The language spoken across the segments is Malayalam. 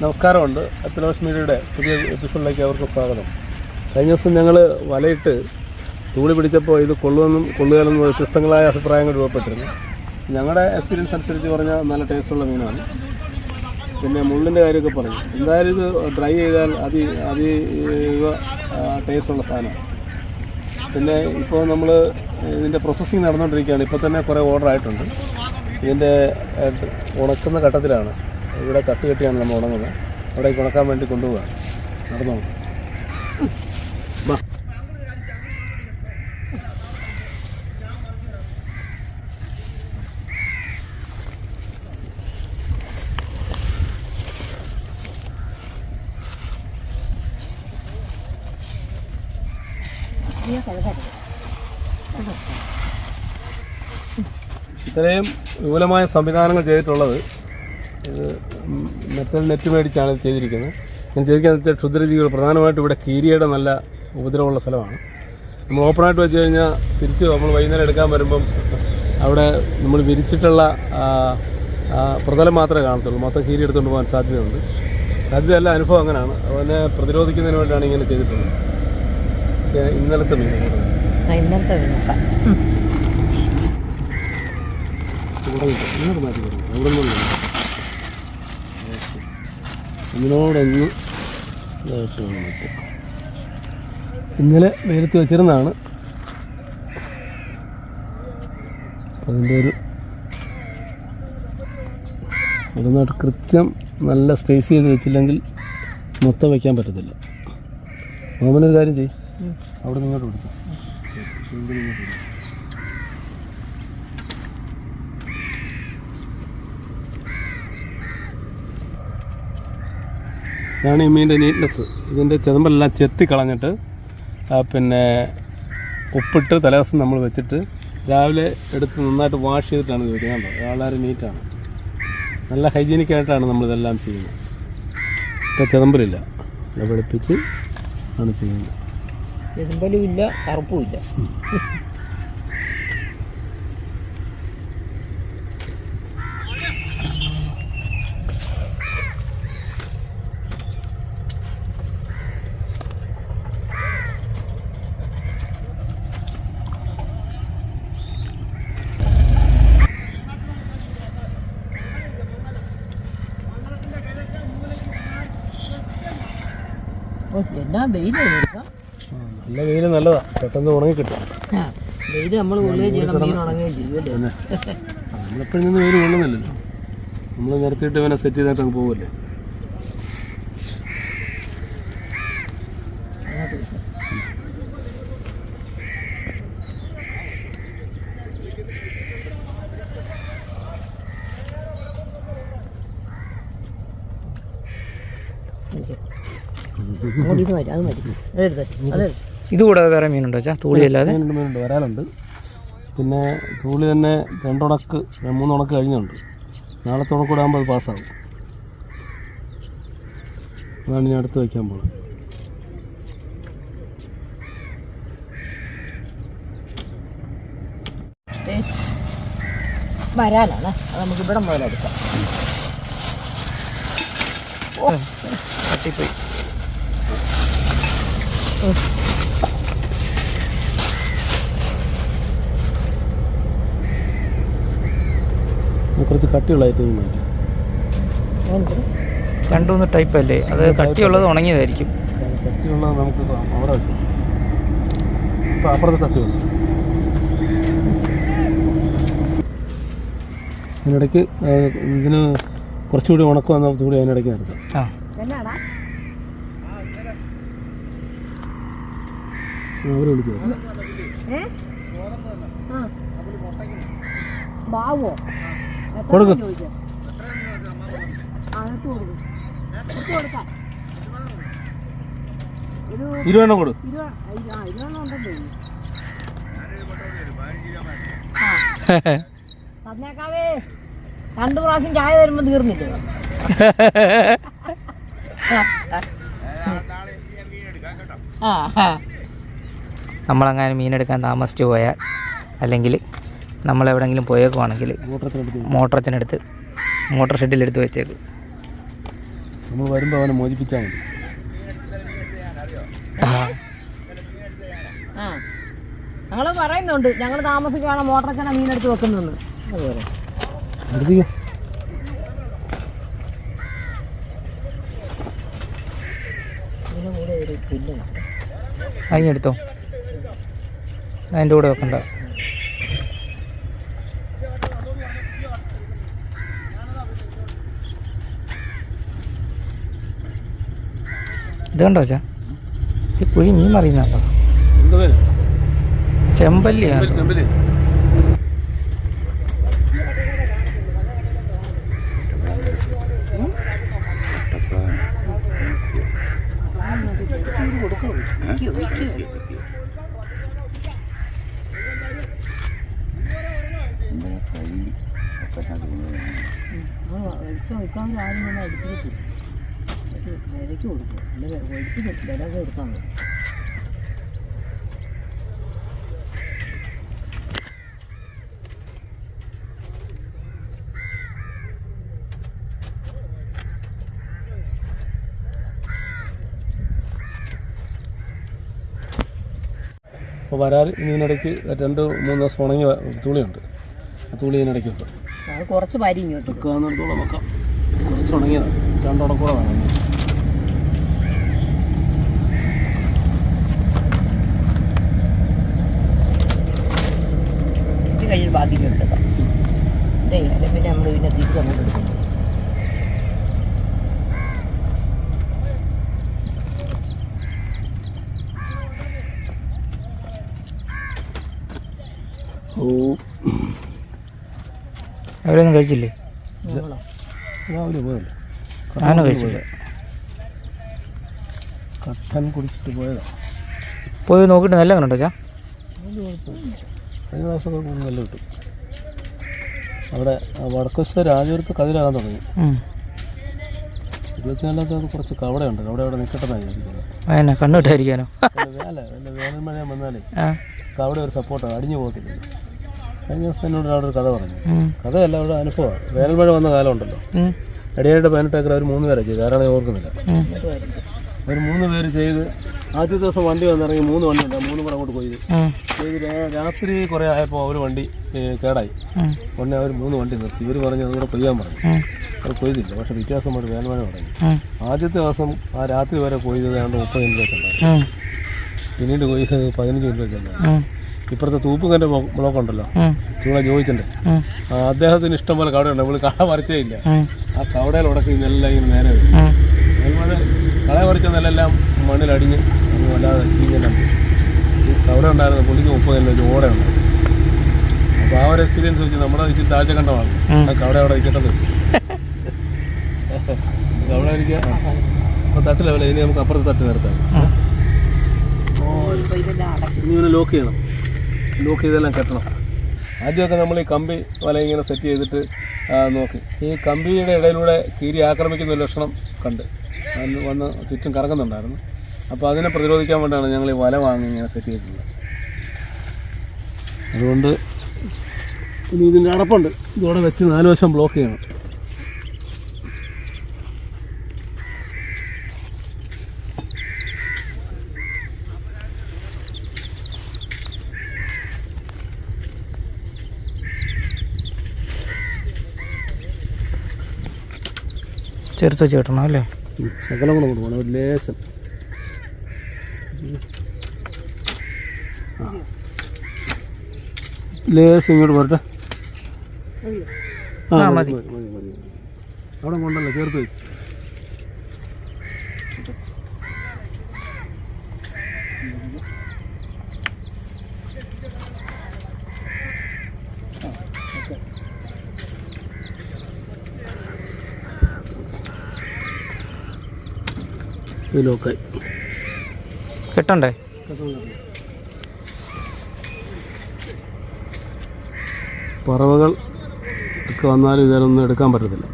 നമസ്കാരമുണ്ട്. അത്യാവശ്യം മീഡിയയുടെ പുതിയ എപ്പിസോഡിലേക്ക് അവർക്ക് സ്വാഗതം. കഴിഞ്ഞ ദിവസം ഞങ്ങൾ വലയിട്ട് തൂളി പിടിച്ചപ്പോൾ ഇത് കൊള്ളുമെന്നും കൊള്ളുകയെന്നും വ്യത്യസ്തങ്ങളായ അഭിപ്രായങ്ങൾ രൂപപ്പെട്ടിരുന്നു. ഞങ്ങളുടെ എക്സ്പീരിയൻസ് അനുസരിച്ച് പറഞ്ഞാൽ നല്ല ടേസ്റ്റുള്ള മീനാണ്. പിന്നെ മുള്ളിന്റെ കാര്യമൊക്കെ പറഞ്ഞു. എന്തായാലും ഇത് ഡ്രൈ ചെയ്താൽ അതി അതി ടേസ്റ്റുള്ള സാധനമാണ് പിന്നെ ഇപ്പോൾ നമ്മൾ ഇതിന്റെ പ്രോസസ്സിങ് നടന്നുകൊണ്ടിരിക്കുകയാണ് ഇപ്പോൾ തന്നെ കുറേ ഓർഡർ ആയിട്ടുണ്ട്. ഇതിന്റെ ഉണക്കുന്ന ഘട്ടത്തിലാണ്. ഇവിടെ കട്ട് കെട്ടിയാണ് നമ്മൾ ഉണങ്ങുന്നത്. അവിടെ ഉണക്കാൻ വേണ്ടി കൊണ്ടുപോകാം നടന്നു? ഇത്രയും വിപുലമായ സംവിധാനങ്ങൾ ചെയ്തിട്ടുള്ളത് ഇത് മെറ്റൽ നെറ്റ് മേടിച്ചാണ് ഇത് ചെയ്തിരിക്കുന്നത്. ഞാൻ ചെയ്തിരിക്കുന്നത് ക്ഷുദ്രജീവികൾ പ്രധാനമായിട്ടും ഇവിടെ കീരിയുടെ നല്ല ഉപദ്രവമുള്ള സ്ഥലമാണ്. നമ്മൾ ഓപ്പണായിട്ട് വെച്ച് കഴിഞ്ഞാൽ തിരിച്ച് നമ്മൾ വൈകുന്നേരം എടുക്കാൻ വരുമ്പം അവിടെ നമ്മൾ വിരിച്ചിട്ടുള്ള പ്രതലം മാത്രമേ കാണത്തുള്ളൂ. മൊത്തം കീരി എടുത്തുകൊണ്ട് പോകാൻ സാധ്യതയുണ്ട്. സാധ്യതയല്ല അനുഭവം അങ്ങനെയാണ്. അതിനെ പ്രതിരോധിക്കുന്നതിന് വേണ്ടിയാണ് ഇങ്ങനെ ചെയ്തിട്ടുള്ളത്. ഇന്നലത്തെ മീൻ ഇന്നലത്തെ ഇവിടെ മാറ്റി അവിടെ ഇതിനോടൊന്ന് വേണം വെക്കാൻ. ഇന്നലെ വെയിലത്ത് വെച്ചിരുന്നതാണ്. അതിന്റെ ഒരു ഓരോന്നായിട്ട് കൃത്യം നല്ല സ്പേസ് ചെയ്ത് വെച്ചില്ലെങ്കിൽ മൊത്തം വയ്ക്കാൻ പറ്റത്തില്ല. മോമനൊരു കാര്യം ചെയ്യും. അവിടെ നിങ്ങോട്ട് പിടിക്കും ഇവിടെ ഇങ്ങോട്ട് പിടിക്കും. ഇതാണ് ഈ മീനിന്റെ നീറ്റ്നെസ് ഇതിന്റെ ചെതമ്പെല്ലാം ചെത്തി കളഞ്ഞിട്ട് പിന്നെ ഉപ്പിട്ട് തലേദിവസം നമ്മൾ വെച്ചിട്ട് രാവിലെ എടുത്ത് നന്നായിട്ട് വാഷ് ചെയ്തിട്ടാണ് ഇത് വെക്കുന്നത് വളരെ നീറ്റാണ് നല്ല ഹൈജീനിക് ആയിട്ടാണ് നമ്മളിതെല്ലാം ചെയ്യുന്നത്. ഇപ്പോൾ ചെതമ്പലില്ല. വെളുപ്പിച്ച് ആണ് ചെയ്യുന്നത്. ചെതമ്പലും ഇല്ല കറുപ്പും ഇല്ല. എന്നാ നല്ല വെയിൽ നല്ലതാണ് പെട്ടെന്ന് ഉണങ്ങി കിട്ടും. വെയിൽ നമ്മൾ കൊള്ളുകയും ചെയ്യണം മീൻ ഉണങ്ങുകയും ചെയ്യും നമ്മളിപ്പോഴും നിന്ന് വെയിൽ കൊള്ളുന്നില്ലല്ലോ. നമ്മൾ നിരത്തിയിട്ട് ഇവനെ സെറ്റ് ചെയ്തിട്ട് അങ്ങ് പോവല്ലേ അങ്ങോട്ട് ഇത് മതി. അത് മതി അതെടുത്ത് അതെടുത്ത് ഇത് കൂടാതെ വേറെ മീനുണ്ടോ ചാ തൂളി അല്ലാതെ? മീനുണ്ട് വരാലുണ്ട് പിന്നെ തൂളി തന്നെ രണ്ടുണക്ക് മൂന്നുണക്ക് കഴിഞ്ഞുണ്ട്. നാളെ തുണക്കൂടെ ആകുമ്പോൾ അത് പാസ്സാവും. അതാണ് ഞാൻ അടുത്ത് വയ്ക്കാൻ പോകുന്നത് വരാനാണ്. വരാലാണ് അത് നമുക്ക് ഇവിടെ മുതലെടുക്കാം. തട്ടിപ്പോയി. ഇത് കുറച്ച് കട്ടിയുള്ള ഐറ്റം മാറ്റി. രണ്ടു മൂന്ന് ടൈപ്പ് അല്ലേ? അത് കട്ടിയുള്ളത് ഉണങ്ങിയതായിരിക്കും. കട്ടിയുള്ളത് നമുക്ക് അവിടെ വെക്കാം. ഇപ്പം അപ്പുറത്തെ തട്ടിയുണ്ട് അതിനിടയ്ക്ക് ഇതിന് കുറച്ചുകൂടി ഉണക്കം വന്ന കൂടി അതിനിടയ്ക്ക് നിർത്താം. ആ എന്നാടാ അവർ വിളിച്ചു. ഏ? ആ. ബാവോ? കൊടുക്ക്. ഇരുപതെണ്ണം കൊടു. തന്നേക്കാവേ രണ്ടു പ്രാവശ്യം ചായ തരുമ്പോ തീർന്നില്ലേ? ആ ആ. നമ്മളങ്ങനെ മീനെടുക്കാൻ താമസിച്ചു പോയാൽ അല്ലെങ്കിൽ നമ്മൾ എവിടെയെങ്കിലും പോയേക്കുവാണെങ്കിൽ മോട്ടറത്തിനെടുത്ത് മോട്ടറച്ചനെടുത്ത് മോട്ടർ ഷെഡിലെടുത്ത് വെച്ചേക്ക്. നമ്മൾ വരുമ്പോൾ അവനെ മോചിപ്പിച്ചാൽ മതി. ഞങ്ങൾ പറയുന്നുണ്ട് ഞങ്ങൾ താമസിക്കുവാണ് മോട്ടറച്ചണ മീനെടുത്ത് വെക്കുന്നെന്ന് അതുപോലെ അതിനെടുത്തോ അതിന്റെ കൂടെ വെക്കണ്ട. ഇത് കണ്ടോ ചാ ഈ കുഴി മീൻ മറിയുന്നുണ്ടോ ചെമ്പല്ലിയാണ് ചെമ്പൽ വിലയ്ക്ക് കൊടുക്കും അല്ല വിലയ്ക്ക് വില കൊടുക്കാൻ മതി അപ്പോൾ വരാൽ ഇതിനിടയ്ക്ക് രണ്ട് മൂന്ന് ദിവസം ഉണങ്ങി തുളിയുണ്ട്. ആ തുളി ഇതിനിടയ്ക്ക് വെക്കും. കുറച്ച് പരി ഇങ്ങോട്ട് വെക്കാവുന്നിടത്തോളം വെക്കാം. കുറച്ച് ഉണങ്ങിയതാണ് രണ്ടുണക്കൂടെ വേണം. കഴിഞ്ഞ് ബാക്കി എടുക്കാം ഇതേ പിന്നെ നമ്മൾ പിന്നെ തിരിച്ച് അങ്ങോട്ട് എടുക്കും. അവരൊന്നും കഴിച്ചില്ലേ? ഞങ്ങളോ രാവിലെ പോയല്ലോ. ഞാനും കഴിച്ചില്ല? കട്ടൻ കുടിച്ചിട്ട് പോയതാ. പോയി നോക്കിയിട്ട് നല്ല കണ്ടോ ചാ കഴിഞ്ഞ പ്രാവശ്യമൊക്കെ കൂടുതൽ നെല്ല് കിട്ടും. അവിടെ വടക്കസ്ഥ രാജപുരത്ത് കതിരാകാൻ തുടങ്ങി. ഇരുപത്തിനാലാമത്തെ കുറച്ച് കവടയുണ്ട്. കവട അവിടെ നിൽക്കട്ടെന്നാണ് വേല വല്ല- അല്ല വല്ല വേനൽ മഴ വന്നാലേ കവട ഒരു സപ്പോർട്ടാണ്. അടിഞ്ഞു പോകത്തില്ല. കഴിഞ്ഞ ദിവസം എന്നോട് അവിടെ ഒരു കഥ പറഞ്ഞു. കഥയല്ല അവിടെ അനുഭവമാണ്. വേനൽ മഴ വന്ന കാലമുണ്ടല്ലോ. ഇടയായിട്ട് പതിനെട്ട് ഏക്കർ അവർ മൂന്ന് പേരാണ് ചെയ്തു ഞാൻ ഓർക്കുന്നില്ല. അവർ ഒരു മൂന്ന് പേര് ചെയ്ത് ആദ്യ ദിവസം വണ്ടി വന്നിറങ്ങി മൂന്ന് വണ്ടി ഉണ്ട്. മൂന്ന് കൂടെ അങ്ങോട്ട് പോയി. രാത്രി കുറെ ആയപ്പോൾ അവർ വണ്ടി കേടായി. ഉടനെ അവർ മൂന്ന് വണ്ടി നിർത്തി. ഇവർ പറഞ്ഞു അതുകൂടെ കൊയ്യാൻ പറഞ്ഞു. അത് അവർ കൊയ്തില്ല പക്ഷെ വ്യത്യാസം അവർ വേനമഴ തുടങ്ങി. ഉം. ആദ്യത്തെ ദിവസം ആ രാത്രി വരെ കൊയ്തത് ഏതാണ്ട് മുപ്പത് മിനിറ്റ് വെച്ചുണ്ടായിരുന്നു പിന്നീട് കൊയ്തത് പതിനഞ്ച് രൂപ വെച്ചുണ്ടായിരുന്നു. ഇപ്പുറത്തെ തൂപ്പുകന്റെ ബ്ലോക്ക് ഉണ്ടല്ലോ. ചോദിച്ചിട്ടുണ്ട് ആ, അദ്ദേഹത്തിന് ഇഷ്ടം പോലെ കവടയുണ്ട് നമ്മൾ കട പറിച്ചേ ഇല്ല. ആ കവടയിൽ ഉടക്കി നെല്ലെല്ലാം ഇങ്ങനെ നേരെ വരും അതുപോലെ കട കള പറിച്ച നെല്ലെല്ലാം മണ്ണിലടിഞ്ഞ് അല്ലാതെ ചീഞ്ഞെല്ലാം പോയി. ഉണ്ടായിരുന്നു പുള്ളിക്ക് മുപ്പത് കിലോ വെച്ച് ഓടെ ഉണ്ടായിരുന്നു അപ്പോൾ ആ ഒരു എക്സ്പീരിയൻസ് വെച്ച് നമ്മുടെ ഇച്ചിരി താഴ്ച കണ്ടമാണ് അവിടെ അവിടെ കവട അവിടെ ഇരിക്കുക അപ്പോൾ തട്ട് ലെവല ഇനി നമുക്ക് അപ്പുറത്ത് തട്ട് നിർത്താം. ഇനി ഇവനെ ലോക്ക് ചെയ്യണം. ലോക്ക് ചെയ്തെല്ലാം കെട്ടണം. ആദ്യമൊക്കെ നമ്മൾ ഈ കമ്പി വല ഇങ്ങനെ സെറ്റ് ചെയ്തിട്ട് നോക്കി. ഈ കമ്പിയുടെ ഇടയിലൂടെ കീരി ആക്രമിക്കുന്ന ഒരു ലക്ഷണം കണ്ട്. വന്ന് ചുറ്റും കറങ്ങുന്നുണ്ടായിരുന്നു. അപ്പോൾ അതിനെ പ്രതിരോധിക്കാൻ വേണ്ടിയാണ് ഞങ്ങൾ ഈ വല വാങ്ങി ഇങ്ങനെ സെറ്റ് ചെയ്തിട്ടുള്ളത്. അതുകൊണ്ട് ഇനി ഇതിന്റെ അടപ്പുണ്ട്. ഇതോടെ വെച്ച് നാല് വശം ബ്ലോക്ക് ചെയ്യണം. ചെറുത്ത് വെച്ച് കെട്ടണം അല്ലേ? ശകലം കൂടെ കൊടുക്കണം ഒരു ലേശം ആ. ലേശം ഇങ്ങോട്ട് പോരട്ടെ ആ മതി അവിടെ കൊണ്ടല്ലോ ചേർത്ത് ലോക്കായി കെട്ടണ്ടേ? പറവകൾ ഒക്കെ വന്നാലും ഇതിലൊന്നും എടുക്കാൻ പറ്റത്തില്ല.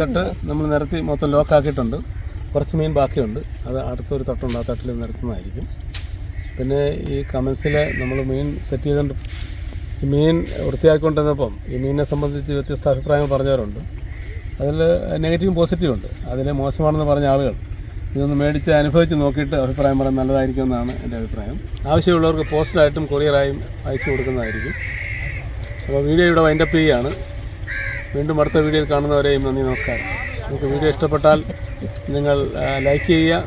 തട്ട് നമ്മൾ നിരത്തി മൊത്തം ലോക്കാക്കിയിട്ടുണ്ട് കുറച്ച് മീൻ ബാക്കിയുണ്ട്. അത് അടുത്തൊരു തട്ടുണ്ട്. ആ തട്ടിൽ നിരത്തുന്നതായിരിക്കും. പിന്നെ ഈ കമൻസിലെ നമ്മൾ മീൻ സെറ്റ് ചെയ്തുകൊണ്ട് ഈ മീൻ വൃത്തിയാക്കിക്കൊണ്ടിരുന്നപ്പം ഈ മീനിനെ സംബന്ധിച്ച് വ്യത്യസ്ത അഭിപ്രായങ്ങൾ പറഞ്ഞവരുണ്ട്. അതിൽ നെഗറ്റീവും പോസിറ്റീവും ഉണ്ട്. അതിൽ മോശമാണെന്ന് പറഞ്ഞ ആളുകൾ ഇതൊന്ന് മേടിച്ച് അനുഭവിച്ച് നോക്കിയിട്ട് അഭിപ്രായം പറയാൻ നല്ലതായിരിക്കും എന്നാണ് എന്റെ അഭിപ്രായം. ആവശ്യമുള്ളവർക്ക് പോസ്റ്റായിട്ടും കൊറിയറായും അയച്ചു കൊടുക്കുന്നതായിരിക്കും. അപ്പോൾ വീഡിയോ ഇവിടെ വൈൻഡപ്പ് ചെയ്യുകയാണ്. വീണ്ടും അടുത്ത വീഡിയോയിൽ കാണുന്നവരെയും നന്ദി നമസ്കാരം. നിങ്ങൾക്ക് വീഡിയോ ഇഷ്ടപ്പെട്ടാൽ നിങ്ങൾ ലൈക്ക് ചെയ്യുക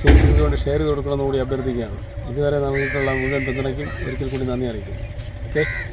സുഹൃത്തുക്കൾക്ക് കൊണ്ട് ഷെയർ ചെയ്ത് കൊടുക്കണമെന്ന് കൂടി അഭ്യർത്ഥിക്കുകയാണ്. ഇതുവരെ നൽകിയിട്ടുള്ള മുഴുവൻ പിന്തുണയ്ക്കും. ഒരിക്കൽ കൂടി നന്ദി അറിയിക്കുന്നു. Okay.